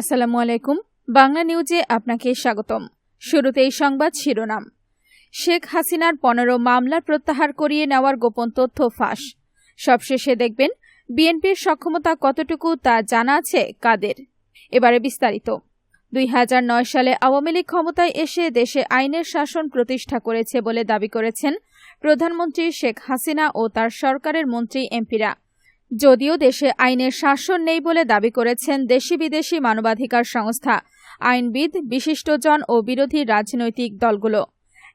আসসালামু আলাইকুম। বাংলা নিউজে আপনাকে স্বাগতম। শুরুতেই সংবাদ শিরোনাম। শেখ হাসিনার পনেরো মামলার প্রত্যাহার করিয়ে নেওয়ার গোপন তথ্য ফাঁস। সবশেষে দেখবেন, বিএনপির সক্ষমতা কতটুকু তা জানা আছে কাদের? এবারে বিস্তারিত। দুই হাজার নয় সালে আওয়ামী লীগ ক্ষমতায় এসে দেশে আইনের শাসন প্রতিষ্ঠা করেছে বলে দাবি করেছেন প্রধানমন্ত্রী শেখ হাসিনা ও তার সরকারের মন্ত্রী এমপিরা। যদিও দেশে আইনের শাসন নেই বলে দাবি করেছেন দেশি বিদেশি মানবাধিকার সংস্থা। আইনবিদ, বিশিষ্টজন ও বিরোধী রাজনৈতিক দলগুলো।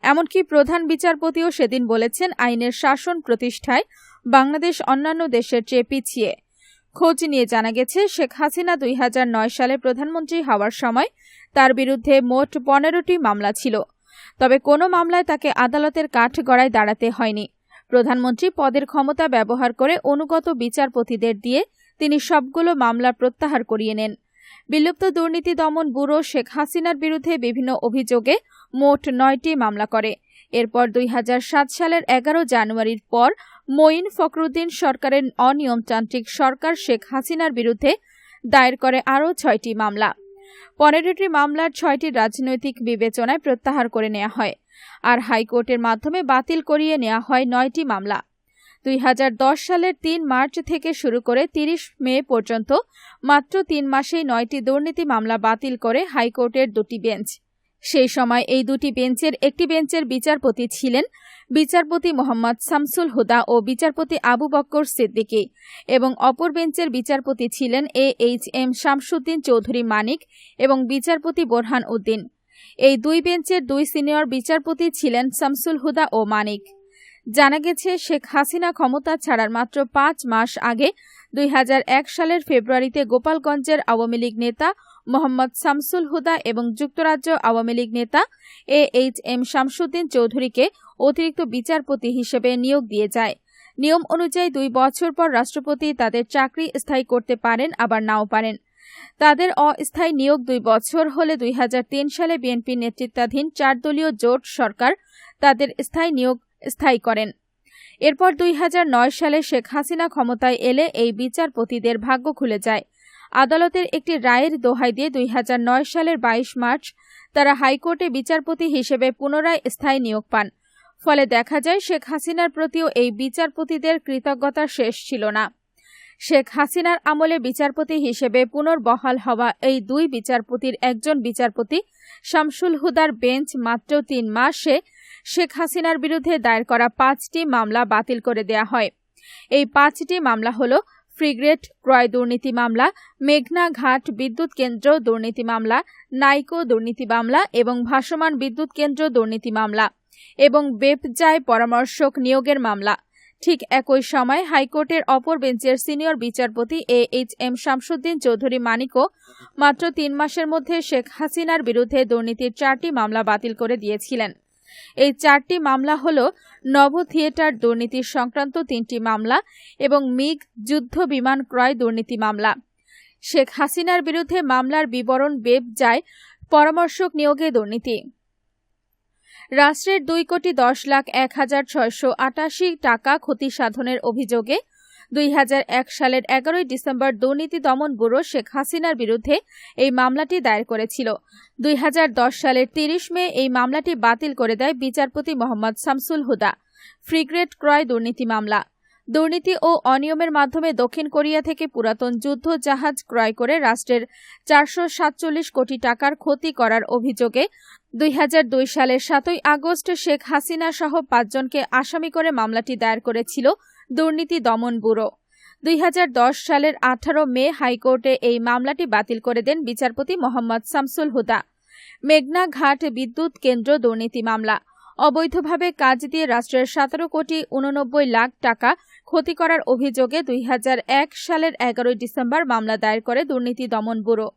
এমনকি প্রধান বিচারপতিও সেদিন বলেছেন আইনের শাসন প্রতিষ্ঠায় বাংলাদেশ অন্যান্য দেশের চেয়ে পিছিয়ে। খোঁজ নিয়ে জানা গেছে, শেখ হাসিনা দুই হাজার নয় সালে প্রধানমন্ত্রী হওয়ার সময় তার বিরুদ্ধে মোট পনেরোটি মামলা ছিল। তবে কোনো মামলায় তাকে আদালতের কাঠগড়ায় দাঁড়াতে হয়নি। প্রধানমন্ত্রী পদের ক্ষমতা ব্যবহার করে অনুগত বিচারপতিদের দিয়ে তিনি সবগুলো মামলা প্রত্যাহার করিয়ে নেন। বিলুপ্ত দুর্নীতি দমন ব্যুরো শেখ হাসিনার বিরুদ্ধে বিভিন্ন অভিযোগে মোট নয়টি মামলা করে। এরপর দুই হাজার সাত সালের এগারো জানুয়ারির পর মঈন ফখরুদ্দিন সরকারের অনিয়মতান্ত্রিক সরকার শেখ হাসিনার বিরুদ্ধে দায়ের করে আরও ছয়টি মামলা। পনেরোটি মামলার ছয়টি রাজনৈতিক বিবেচনায় প্রত্যাহার করে নেওয়া হয়। আর হাইকোর্টের মাধ্যমে বাতিল করিয়ে নেওয়া হয় নয়টি মামলা। দুই হাজার দশ সালের তিন মার্চ থেকে শুরু করে ৩০ মে পর্যন্ত মাত্র তিন মাসেই নয়টি দুর্নীতি মামলা বাতিল করে হাইকোর্টের দুটি বেঞ্চ। সেই সময় এই দুটি বেঞ্চের একটি বেঞ্চের বিচারপতি ছিলেন বিচারপতি মোহাম্মদ শামসুল হুদা ও বিচারপতি আবু বক্কর সিদ্দিকী এবং অপর বেঞ্চের বিচারপতি ছিলেন A H M Shamsuddin Chowdhury Manik এবং বিচারপতি বোরহান উদ্দিন। এই দুই বেঞ্চের দুই সিনিয়র বিচারপতি ছিলেন শামসুল হুদা ও মানিক। জানা গেছে, শেখ হাসিনা ক্ষমতা ছাড়ার মাত্র পাঁচ মাস আগে দুই হাজার এক সালের ফেব্রুয়ারিতে গোপালগঞ্জের আওয়ামী লীগ নেতা মোহাম্মদ শামসুল হুদা এবং যুক্তরাজ্য আওয়ামী লীগ নেতা এ এইচ এম শামসুদ্দিন চৌধুরীকে অতিরিক্ত বিচারপতি হিসেবে নিয়োগ দিয়ে যায়। নিয়ম অনুযায়ী দুই বছর পর রাষ্ট্রপতি তাদের চাকরি স্থায়ী করতে পারেন, আবার নাও পারেন। তাদের অস্থায়ী নিয়োগ দুই বছর হলে দুই হাজার তিন সালে বিএনপি নেতৃত্বাধীন চার দলীয় জোট সরকার তাদের স্থায়ী নিয়োগ স্থায়ী করেন। এরপর দুই হাজার নয় সালে শেখ হাসিনা ক্ষমতায় এলে এই বিচারপতিদের ভাগ্য খুলে যায়। আদালতের একটি রায়ের দোহাই দিয়ে দুই হাজার নয় সালের ২২ মার্চ তারা হাইকোর্টে বিচারপতি হিসেবে পুনরায় স্থায়ী নিয়োগ পান। ফলে দেখা যায় শেখ হাসিনার প্রতিও এই বিচারপতিদের কৃতজ্ঞতা শেষ ছিল না। শেখ হাসিনার আমলে বিচারপতি হিসেবে পুনর্বহাল হওয়া এই দুই বিচারপতির একজন বিচারপতি শামসুল হুদার বেঞ্চ মাত্র তিন মাসে শেখ হাসিনার বিরুদ্ধে দায়ের করা পাঁচটি মামলা বাতিল করে দেয়া হয়। এই পাঁচটি মামলা হল ফ্রিগ্রেট ক্রয় দুর্নীতি মামলা, মেঘনা ঘাট বিদ্যুৎ কেন্দ্র দুর্নীতি মামলা, নাইকো দুর্নীতি মামলা এবং ভাসমান বিদ্যুৎ কেন্দ্র দুর্নীতি মামলা এবং বেপজায় পরামর্শক নিয়োগের মামলা। ঠিক একই সময় হাইকোর্টের অপর বেঞ্চের সিনিয়র বিচারপতি A H M Shamsuddin Chowdhury মানিকও মাত্র তিন মাসের মধ্যে শেখ হাসিনার বিরুদ্ধে দুর্নীতির চারটি মামলা বাতিল করে দিয়েছিলেন। এই চারটি মামলা হল নব থিয়েটার দুর্নীতি সংক্রান্ত তিনটি মামলা এবং মিগ যুদ্ধ বিমান ক্রয় দুর্নীতি মামলা। শেখ হাসিনার বিরুদ্ধে মামলার বিবরণ বেব যায় পরামর্শক নিয়োগে দুর্নীতি। রাষ্ট্রের দুই কোটি দশ লাখ এক হাজার ছয়শো আটাশি টাকা ক্ষতি সাধনের অভিযোগে দুই হাজার এক সালের এগারোই ডিসেম্বর দুর্নীতি দমন ব্যুরো শেখ হাসিনার বিরুদ্ধে এই মামলাটি দায়ের করেছিল। দুই হাজার দশ সালের তিরিশ মে এই মামলাটি বাতিল করে দেয় বিচারপতি মোহাম্মদ শামসুল হুদা। ফ্রিগ্রেড ক্রয় দুর্নীতি মামলা। দুর্নীতি ও অনিয়মের মাধ্যমে দক্ষিণ কোরিয়া থেকে পুরাতন যুদ্ধ জাহাজ ক্রয় করে রাষ্ট্রের চারশো সাতচল্লিশ কোটি টাকার ক্ষতি করার অভিযোগে দুই হাজার দুই সালের সাতই আগস্ট শেখ হাসিনা সহ পাঁচজনকে আসামি করে মামলাটি দায়ের করেছিল দুর্নীতি দমন ব্যুরো। দুই হাজার দশ সালের আঠারো মে হাইকোর্টে এই মামলাটি বাতিল করে দেন বিচারপতি মোহাম্মদ শামসুল হুদা। মেঘনা ঘাট বিদ্যুৎ কেন্দ্র দুর্নীতি মামলা। অবৈধভাবে কাজ দিয়ে রাষ্ট্রের সতেরো কোটি উননব্বই লাখ টাকা ক্ষতি করার অভিযোগে দুই হাজার এক সালের এগারোই ডিসেম্বর মামলা দায়ের করে দুর্নীতি দমন ব্যুরো।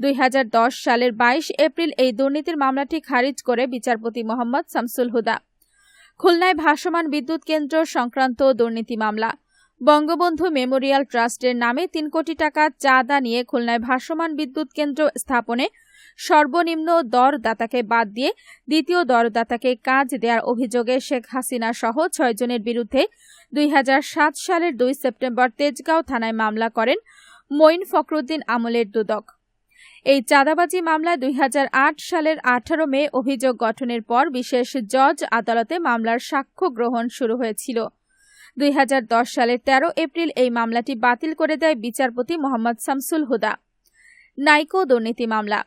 দুই হাজার দশ সালের ২২ এপ্রিল এই দুর্নীতির মামলাটি খারিজ করে বিচারপতি মোহাম্মদ শামসুল হুদা। খুলনায় ভাসমান বিদ্যুৎ কেন্দ্র সংক্রান্ত দুর্নীতি মামলা। বঙ্গবন্ধু মেমোরিয়াল ট্রাস্টের নামে তিন কোটি টাকা চাঁদা নিয়ে খুলনায় ভাসমান বিদ্যুৎ কেন্দ্র স্থাপনে সর্বনিম্ন দরদাতাকে বাদ দিয়ে দ্বিতীয় দরদাতাকে কাজ দেওয়ার অভিযোগে শেখ হাসিনা সহ ছয়জনের বিরুদ্ধে দুই হাজার সাত সালের দুই সেপ্টেম্বর তেজগাঁও থানায় মামলা করেন মঈন ফখরুদ্দিন আমলের দুদক। এই চাঁদাবাজি মামলা দুই সালের আঠারো মে অভিযোগ গঠনের পর বিশেষ জজ আদালতে মামলার সাক্ষ্য গ্রহণ শুরু হয়েছিল। দুই হাজার দশ সালের ১৩ এপ্রিল এই মামলাটি বাতিল করে দেয় বিচারপতি মোহাম্মদ শামসুল হুদা। নাইকো দুর্নীতি মামলা।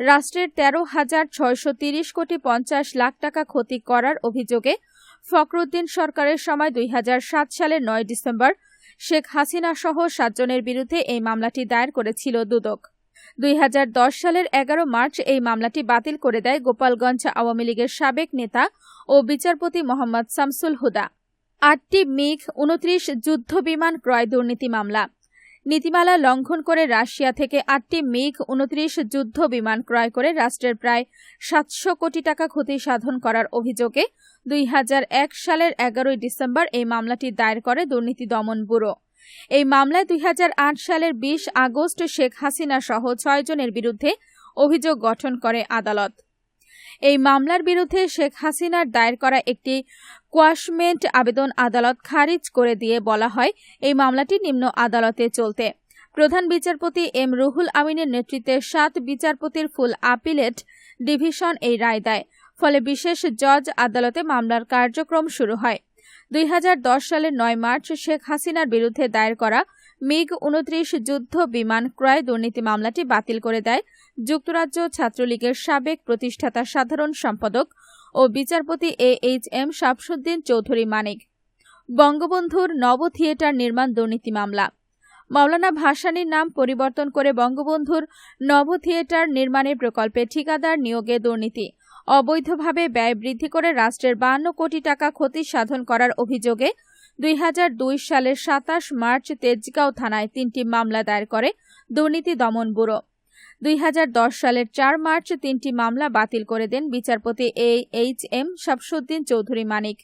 রাষ্ট্রের তেরো হাজার ছয়শো তিরিশ কোটি পঞ্চাশ লাখ টাকা ক্ষতি করার অভিযোগে ফখরুদ্দিন সরকারের সময় দুই হাজার সাত সালের নয় ডিসেম্বর শেখ হাসিনা সহ সাতজনের বিরুদ্ধে এই মামলাটি দায়ের করেছিল দুদক। দুই হাজার দশ সালের এগারো মার্চ এই মামলাটি বাতিল করে দেয় গোপালগঞ্জ আওয়ামী লীগের সাবেক নেতা ও বিচারপতি মোহাম্মদ শামসুল হুদা। আটটি মিগ উনত্রিশ যুদ্ধ বিমান ক্রয় দুর্নীতি মামলা। নীতিমালা লঙ্ঘন করে রাশিয়া থেকে আটটি মিগ উনত্রিশ যুদ্ধ বিমান ক্রয় করে রাষ্ট্রের প্রায় সাতশো কোটি টাকা ক্ষতি সাধন করার অভিযোগে দুই হাজার এক সালের এগারোই ডিসেম্বর এই মামলাটি দায়ের করে দুর্নীতি দমন ব্যুরো। এই মামলায় দুই হাজার আট সালের ২০ আগস্ট শেখ হাসিনা সহ ছয়জনের বিরুদ্ধে অভিযোগ গঠন করে আদালত। এই মামলার বিরুদ্ধে শেখ হাসিনার দায়ের করা একটি কোয়াশমেন্ট আবেদন আদালত খারিজ করে দিয়ে বলা হয়, এই মামলাটি নিম্ন আদালতে চলতে। প্রধান বিচারপতি এম রুহুল আমিনের নেতৃত্বে সাত বিচারপতির ফুল আপিলেট ডিভিশন এই রায় দেয়। ফলে বিশেষ জজ আদালতে মামলার কার্যক্রম শুরু হয়। দুই হাজার দশ সালের নয় মার্চ শেখ হাসিনার বিরুদ্ধে দায়ের করা মিগ উনত্রিশ যুদ্ধ বিমান ক্রয় দুর্নীতি মামলাটি বাতিল করে দেয় যুক্তরাজ্য ছাত্রলীগের সাবেক প্রতিষ্ঠাতা সাধারণ সম্পাদক ও বিচারপতি A H M Shamsuddin Chowdhury Manik. বঙ্গবন্ধুর নব থিয়েটার নির্মাণ দুর্নীতি মামলা। মাওলানা ভাসানীর নাম পরিবর্তন করে বঙ্গবন্ধুর নব থিয়েটার নির্মাণের প্রকল্পে ঠিকাদার নিয়োগে দুর্নীতি। অবৈধভাবে ব্যয় বৃদ্ধি করে রাষ্ট্রের বান্ন কোটি টাকা ক্ষতি সাধন করার অভিযোগে দুই হাজার দুই সালের সাতাশ মার্চ তেজগাঁও থানায় তিনটি মামলা দায়ের করে দুর্নীতি দমন ব্যুরো। দুই হাজার দশ সালের চার মার্চ তিনটি মামলা বাতিল করে দেন বিচারপতি A H M Shamsuddin Chowdhury Manik.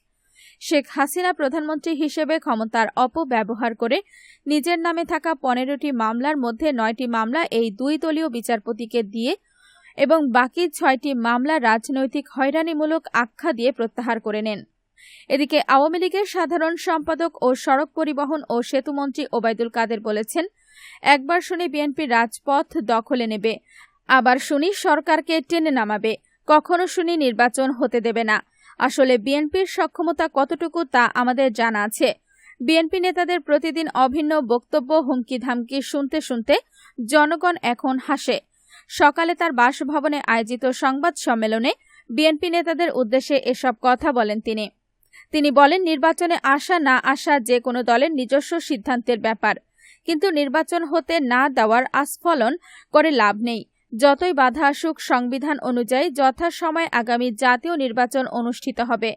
Sheikh Hasina প্রধানমন্ত্রী হিসেবে ক্ষমতার অপব্যবহার করে নিজের নামে থাকা পনেরোটি মামলার মধ্যে নয়টি মামলা এই দুই দলীয় বিচারপতিকে দিয়ে এবং বাকি ছয়টি মামলা রাজনৈতিক হয়রানিমূলক আখ্যা দিয়ে প্রত্যাহার করে নেন। এদিকে আওয়ামী লীগের সাধারণ সম্পাদক ও সড়ক পরিবহন ও সেতুমন্ত্রী ওবায়দুল কাদের বলেছেন, একবার শুনি বিএনপি রাজপথ দখলে নেবে, আবার শুনি সরকারকে টেনে নামাবে, কখনো শুনি নির্বাচন হতে দেবে না। আসলে বিএনপির সক্ষমতা কতটুকু তা আমাদের জানা আছে। বিএনপি নেতাদের প্রতিদিন অভিন্ন বক্তব্য হুমকি ধামকি শুনতে শুনতে জনগণ এখন হাসে। সকালে তার বাসভবনে আয়োজিত সংবাদ সম্মেলনে বিএনপি নেতাদের উদ্দেশ্যে এসব কথা বলেন তিনি। তিনি বলেন, নির্বাচনে আসা না আসা যে কোনো দলের নিজস্ব সিদ্ধান্তের ব্যাপার। কিন্তু নির্বাচন হতে না দেওয়ার আস্ফলন করে লাভ নেই। যতই বাধা আসুক, সংবিধান অনুযায়ী যথাসময় আগামী জাতীয় নির্বাচন অনুষ্ঠিত হবে।